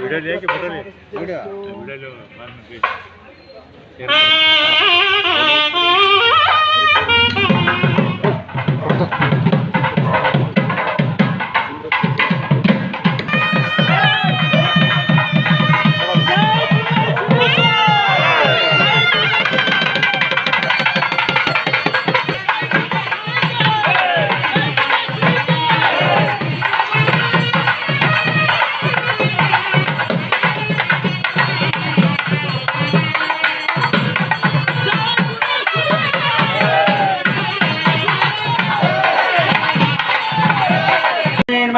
Video లేక photo video. వీడియోలో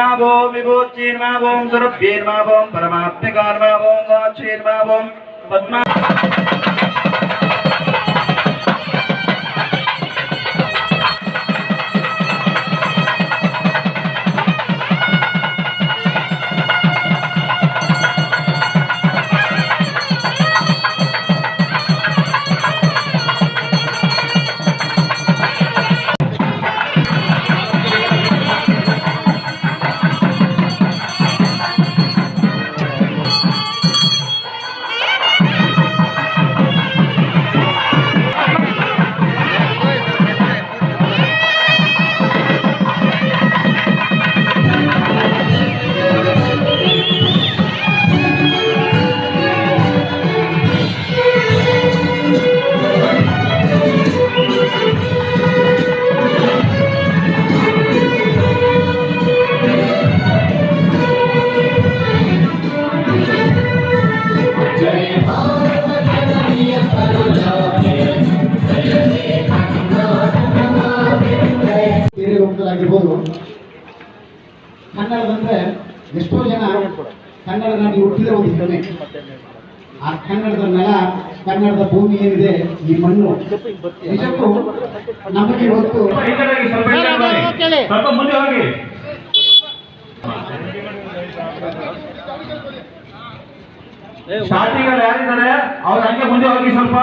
शीर्मावो विभूचिर्मावो स्वरूपीर्मावो परमात्मिकार्मावो साक्षीर्मावो पद्मा ಎಷ್ಟೋ ಜನ ಕನ್ನಡ ನಾಡಿ ಹುಟ್ಟಿದ ಒಂದು ಹೆಮ್ಮೆ. ಆ ಕನ್ನಡದ ನೆಲ ಕನ್ನಡದ ಭೂಮಿ ಏನಿದೆ ಈ ಮಣ್ಣು. ನಿಜಕ್ಕೂ ನಮಗೆ ಇವತ್ತು ಸ್ವಲ್ಪ ಮುಂದೆ ಹೋಗಿ ಸ್ಟಾರ್ಟಿಂಗ್ ಅಲ್ಲಿ ಯಾರಿದ್ದಾರೆ? ಅವ್ರು ಹಂಗೆ ಮುಂದೆ ಹೋಗಿ ಸ್ವಲ್ಪ.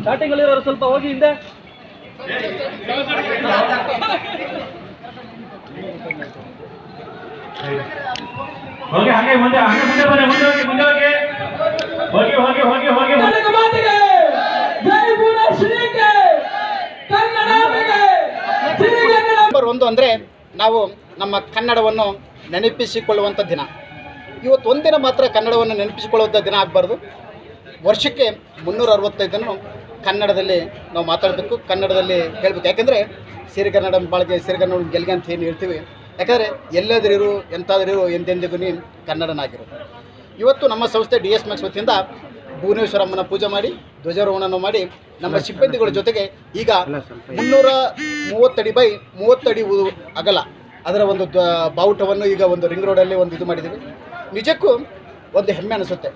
ಸ್ಟಾರ್ಟಿಂಗ್ ಅಲ್ಲಿ ಇರೋರು ಸ್ವಲ್ಪ ಹೋಗಿ ಹಿಂದೆ. ಹೋಗಿ ಹಾಗೆ ಮುಂದೆ ಹಾಗೆ ಮುಂದೆ ಬನ್ನಿ ಮುಂದೆ ಹೋಗಿ ಮುಂದೆ ಹೋಗಿ. ಹೋಗಿ ಹೋಗಿ ಹೋಗಿ ಹೋಗಿ. ಕನ್ನಡ ಮಾತಿಗೆ ಜೈ ಪುರ ಶ್ರೀಗೆ ಕನ್ನಡಾಂಬೆಗೆ ಶ್ರೀ ಕನ್ನಡ ನಂಬರ್ ಒಂದು ಅಂದರೆ ನಾವು ನಮ್ಮ ಕನ್ನಡವನ್ನು ನೆನಪಿಸಿಕೊಳ್ಳುವಂಥ ದಿನ. ಇವತ್ತು ಒಂದಿನ ಮಾತ್ರ ಕನ್ನಡವನ್ನು ನೆನಪಿಸಿಕೊಳ್ಳುವಂಥ ದಿನ ಆಗಬಾರ್ದು. ವರ್ಷಕ್ಕೆ ಮುನ್ನೂರ ಅರವತ್ತೈದು ದಿನ ಕನ್ನಡದಲ್ಲಿ ನಾವು ಮಾತಾಡಬೇಕು. ಕನ್ನಡದಲ್ಲಿ ಹೇಳಬೇಕು. ಯಾಕೆಂದರೆ ಸಿರಿಗನ್ನಡ ಬಾಳಿಗೆ ಸಿರಿಗನ್ನಡ ಗೆಲ್ಗೆ ಅಂತ ಏನು ಹೇಳ್ತೀವಿ. ಯಾಕಂದರೆ ಎಲ್ಲಾದ್ರಿರು ಎಂತಾದ್ರಿರು ಎಂದೆಂದಿಗೂ ನೀನು ಕನ್ನಡನಾಗಿರು ಇವತ್ತು ನಮ್ಮ ಸಂಸ್ಥೆ ಡಿ ಎಸ್ ಮ್ಯಾಕ್ಸ್ ವತಿಯಿಂದ ಭುವನೇಶ್ವರಮ್ಮನ ಪೂಜೆ ಮಾಡಿ ಧ್ವಜಾರೋಹಣವನ್ನು ಮಾಡಿ ನಮ್ಮ ಸಿಬ್ಬಂದಿಗಳ ಜೊತೆಗೆ ಈಗ ಮುನ್ನೂರ ಮೂವತ್ತಡಿ ಬೈ ಮೂವತ್ತಡಿ ಅಗಲ ಅದರ ಒಂದು ಬಾವುಟವನ್ನು ಈಗ ಒಂದು ರಿಂಗ್ ರೋಡಲ್ಲಿ ಒಂದು ಇದು ಮಾಡಿದ್ದೀವಿ. ನಿಜಕ್ಕೂ ಒಂದು ಹೆಮ್ಮೆ ಅನಿಸುತ್ತೆ.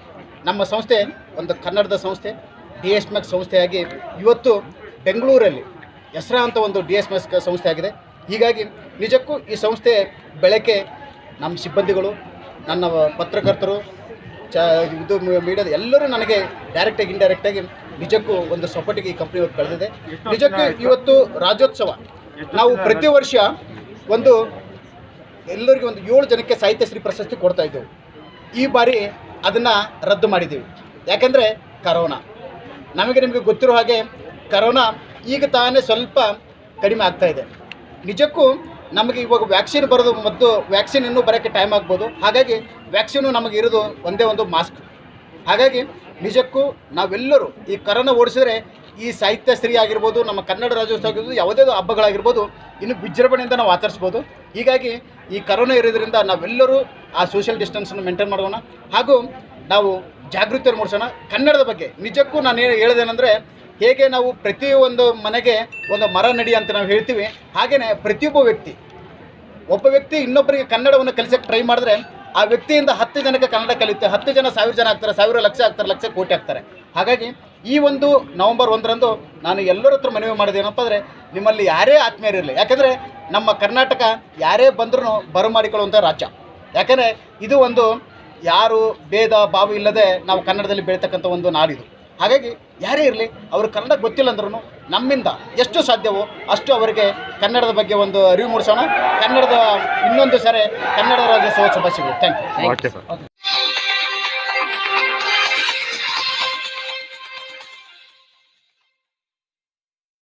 ನಮ್ಮ ಸಂಸ್ಥೆ ಒಂದು ಕನ್ನಡದ ಸಂಸ್ಥೆ ಡಿ ಎಸ್ ಮ್ಯಾಕ್ಸ್ ಸಂಸ್ಥೆಯಾಗಿ ಇವತ್ತು ಬೆಂಗಳೂರಲ್ಲಿ ಹೆಸರಾಂತ ಒಂದು ಡಿ ಎಸ್ ಮ್ಯಾಕ್ಸ್ ಸಂಸ್ಥೆ ಆಗಿದೆ ಹೀಗಾಗಿ ನಿಜಕ್ಕೂ ಈ ಸಂಸ್ಥೆ ಬೆಳಕೆ ನಮ್ಮ ಸಿಬ್ಬಂದಿಗಳು, ನನ್ನ ಪತ್ರಕರ್ತರು, ಚ, ಇದು ಮೀಡಿಯಾದ ಎಲ್ಲರೂ ನನಗೆ ಡೈರೆಕ್ಟಾಗಿ ಇಂಡೈರೆಕ್ಟಾಗಿ ನಿಜಕ್ಕೂ ಒಂದು ಸಪೋರ್ಟಿಗೆ ಈ ಕಂಪ್ನಿ ಇವತ್ತು ಬೆಳೆದಿದೆ ನಿಜಕ್ಕೂ ಇವತ್ತು ರಾಜ್ಯೋತ್ಸವ. ನಾವು ಪ್ರತಿ ವರ್ಷ ಒಂದು ಎಲ್ಲರಿಗೂ ಒಂದು ಏಳು ಜನಕ್ಕೆ ಸಾಹಿತ್ಯ ಶ್ರೀ ಪ್ರಶಸ್ತಿ ಕೊಡ್ತಾ ಇದ್ದೆವು. ಈ ಬಾರಿ ಅದನ್ನು ರದ್ದು ಮಾಡಿದ್ದೀವಿ. ಯಾಕೆಂದರೆ ಕರೋನಾ. ನಮಗೆ ನಿಮಗೆ ಗೊತ್ತಿರೋ ಹಾಗೆ ಕರೋನಾ ಈಗ ತಾನೇ ಸ್ವಲ್ಪ ಕಡಿಮೆ ಆಗ್ತಾಯಿದೆ ನಿಜಕ್ಕೂ ನಮಗೆ ಇವಾಗ ವ್ಯಾಕ್ಸಿನ್ ಬರೋದು ಮತ್ತು ವ್ಯಾಕ್ಸಿನ್ ಇನ್ನೂ ಬರೋಕ್ಕೆ ಟೈಮ್ ಆಗ್ಬೋದು. ಹಾಗಾಗಿ ವ್ಯಾಕ್ಸಿನು ನಮಗೆ ಇರೋದು ಒಂದೇ ಒಂದು ಮಾಸ್ಕ್ ಹಾಗಾಗಿ ನಿಜಕ್ಕೂ ನಾವೆಲ್ಲರೂ ಈ ಕರೋನಾ ಓಡಿಸಿದ್ರೆ ಈ ಸಾಹಿತ್ಯ ಸ್ತ್ರೀ ಆಗಿರ್ಬೋದು ನಮ್ಮ ಕನ್ನಡ ರಾಜ್ಯೋತ್ಸವ ಆಗಿರ್ಬೋದು ಯಾವುದೇ ಹಬ್ಬಗಳಾಗಿರ್ಬೋದು, ಇನ್ನು ವಿಜೃಂಭಣೆಯಿಂದ ನಾವು ಆಚರಿಸ್ಬೋದು. ಹೀಗಾಗಿ ಈ ಕರೋನಾ ಇರೋದ್ರಿಂದ ನಾವೆಲ್ಲರೂ ಆ ಸೋಷಿಯಲ್ ಡಿಸ್ಟೆನ್ಸನ್ನು ಮೇಂಟೈನ್ ಮಾಡೋಣ ಹಾಗೂ ನಾವು ಜಾಗೃತಿಯನ್ನು ಮೂಡಿಸೋಣ. ಕನ್ನಡದ ಬಗ್ಗೆ ನಿಜಕ್ಕೂ ನಾನು ಹೇಳೋದೇನೆಂದರೆ ಹೇಗೆ ನಾವು ಪ್ರತಿಯೊಂದು ಮನೆಗೆ ಒಂದು ಮರ ನಡಿ ಅಂತ ನಾವು ಹೇಳ್ತೀವಿ. ಹಾಗೆಯೇ ಪ್ರತಿಯೊಬ್ಬ ವ್ಯಕ್ತಿ, ಒಬ್ಬ ವ್ಯಕ್ತಿ ಇನ್ನೊಬ್ಬರಿಗೆ ಕನ್ನಡವನ್ನು ಕಲಿಸಕ್ಕೆ ಟ್ರೈ ಮಾಡಿದ್ರೆ ಆ ವ್ಯಕ್ತಿಯಿಂದ ಹತ್ತು ಜನಕ್ಕೆ ಕನ್ನಡ ಕಲಿಯುತ್ತೆ. ಹತ್ತು ಜನ ಸಾವಿರ ಜನ ಆಗ್ತಾರೆ, ಸಾವಿರ ಲಕ್ಷ ಆಗ್ತಾರೆ, ಲಕ್ಷ ಕೋಟಿ ಆಗ್ತಾರೆ. ಹಾಗಾಗಿ ಈ ಒಂದು ನವೆಂಬರ್ ಒಂದರಂದು ನಾನು ಎಲ್ಲರ ಹತ್ರ ಮನವಿ ಮಾಡೋದು ಏನಪ್ಪ ಅಂದರೆ, ನಿಮ್ಮಲ್ಲಿ ಯಾರೇ ಆತ್ಮೀಯರಿರಲಿ ಯಾಕಂದರೆ ನಮ್ಮ ಕರ್ನಾಟಕ ಯಾರೇ ಬಂದ್ರೂ ಬರಮಾಡಿಕೊಳ್ಳುವಂಥ ರಾಜ್ಯ. ಯಾಕಂದರೆ ಇದು ಒಂದು ಯಾರು ಭೇದ ಭಾವ ಇಲ್ಲದೆ ನಾವು ಕನ್ನಡದಲ್ಲಿ ಬೆಳೀತಕ್ಕಂಥ ಒಂದು ನಾಡಿದು. ಹಾಗಾಗಿ ಯಾರೇ ಇರಲಿ, ಅವರು ಕನ್ನಡ ಗೊತ್ತಿಲ್ಲ ಅಂದ್ರೂ ನಮ್ಮಿಂದ ಎಷ್ಟು ಸಾಧ್ಯವೋ ಅಷ್ಟು ಅವರಿಗೆ ಕನ್ನಡದ ಬಗ್ಗೆ ಒಂದು ಅರಿವು ಮೂಡಿಸೋಣ. ಕನ್ನಡದ ಇನ್ನೊಂದು ಸರಿ ಕನ್ನಡ ರಾಜ್ಯೋತ್ಸವ ಶುಭಾಶಯಗಳು. Thank you